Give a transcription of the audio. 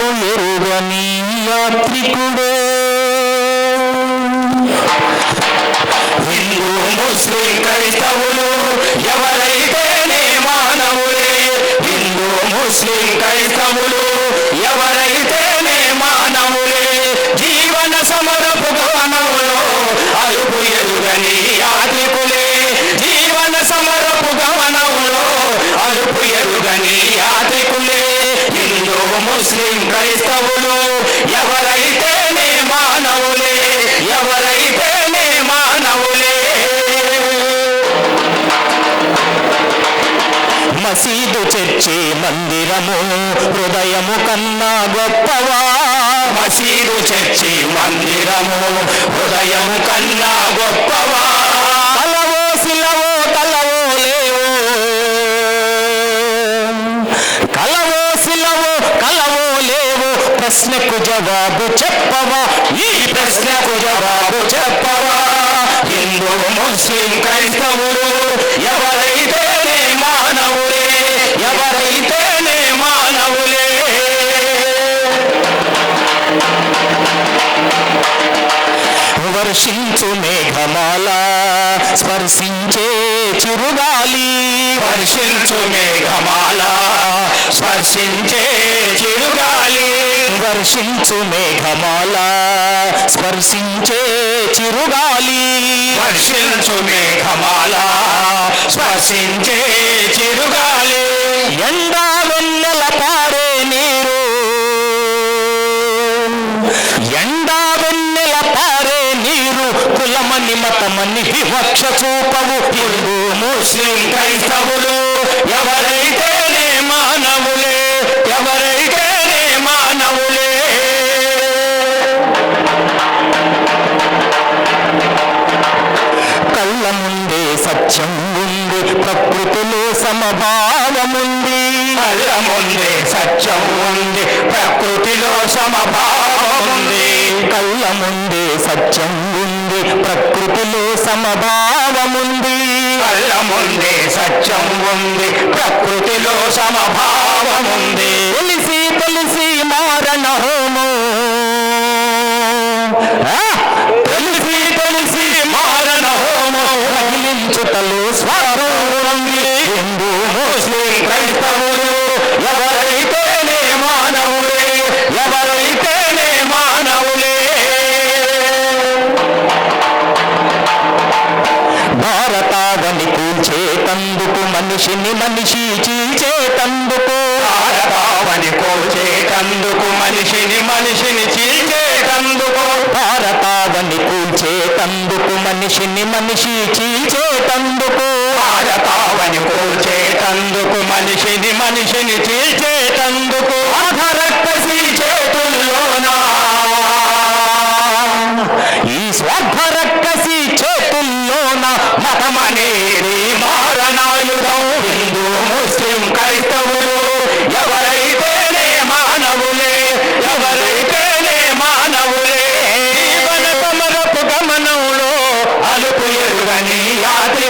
అలుపు యాత్రికుడే. హిందూ ముస్లిం క్రైస్తవులు ఎవరైతేనే మానవులే. హిందూ ముస్లిం క్రైస్తవులు ఎవరైతేనే మానవులే. జీవన సమరపు గమనంలో అలుపు ఎరుగని యాత్రికులే. జీవన సమరపు గమనంలో అలుపు ఎరుగని యాత్రికులే ముస్లిం క్రైస్తవులు ఎవరైతేనే మానవులే ఎవరైతేనే మానవులే మసీదు చర్చి మందిరము హృదయము కన్నా గొప్పవా? మసీదు చర్చి మందిరము హృదయము కన్నా గొప్ప ప్రశ్నకు జవాబు చెప్పవా? ఈ ప్రశ్నకు జవాబు చెప్పవా? హిందూ ముస్లిం క్రైస్తవుడు ఎవరైతేనే మానవులే ఎవరైతేనే మానవులే? వర్షించు మేఘమాల స్పర్శించే చిరుగాలి. వర్షించు మేఘమాల స్పర్శించే వర్షించు మేఘమాల స్పర్శించే చిరుగాలి. వర్షించు మేఘమాల స్పర్శించే చిరుగాలి. ఎండా వెన్నెల పారే నీరు. ఎండా వెన్నెల పారే నీరు కులమని మతమని వివక్ష చూపవు హిందూ ముస్లిం క్రైస్తవులు ఎవరైతేనే మానవులే ప్రకృతిలో సమభావముంది. కళ్ళ ముందే సత్యం ఉంది ప్రకృతిలో సమభావం ఉంది కళ్ళ ముందే సత్యం ఉంది ప్రకృతిలో సమభావముంది. కళ్ళ ముందే సత్యం ఉంది ప్రకృతిలో సమభావం ముస్లిం క్రైస్తవులు ఎవరైతేనే మానవులే ఎవరైతేనే మానవులే. భారతావని కూల్చేతందుకు మనిషిని మనిషి చీల్చేతందుకు భారతావని కోల్చేటందుకు మనిషిని మనిషిని చీల్చేటందుకు. భారతావని కూల్చేతందుకు మనిషిని మనిషి చీల్చేతందుకు మనిషిని తీర్చేటందుకు అధరక్తీ ఈ స్వార్థరక్కసి చేతుల్లోన మతమనేది మారణాయుధం హిందూ ముస్లిం క్రైస్తవులు ఎవరైతేనే మానవులే ఎవరైతేనే మానవులే. జీవన తమరపు గమనంలో అలుపు ఎరుగని యాత్రి